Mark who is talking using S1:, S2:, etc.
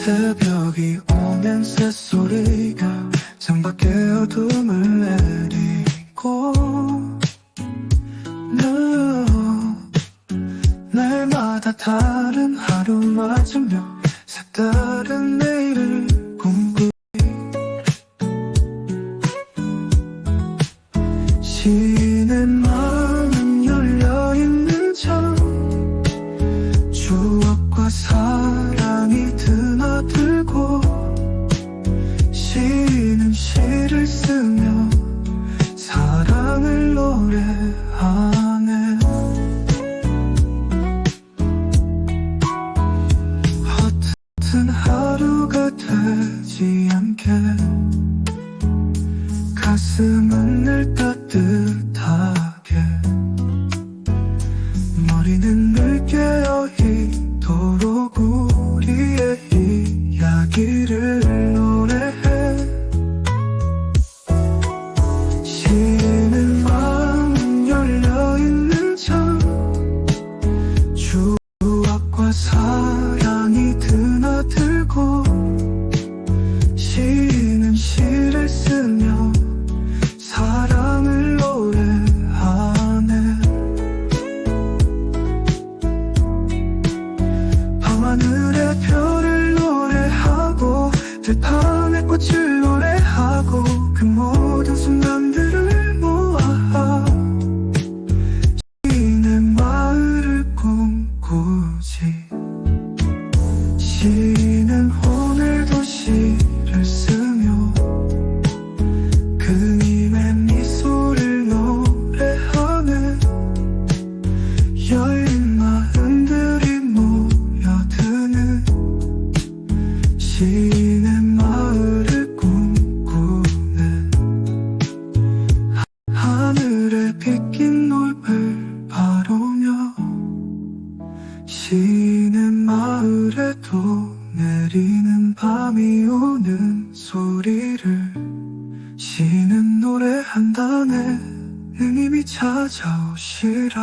S1: 새벽이 오면 새소리가 창밖에 어둠을 내리고 너 날마다 다른 하루 맞으며 색다른 내일을 꿈꾸니 신의 마음은 열려있는 참 추억과 사랑 쓰며 사랑을 노래하네. 허튼 하루가 되지 않게 가슴은 늘 따뜻하게 머리는 빗긴 노을 바로며 시내 마을에도 내리는 밤이 오는 소리를 시는 노래한다네. 능님이 찾아오시라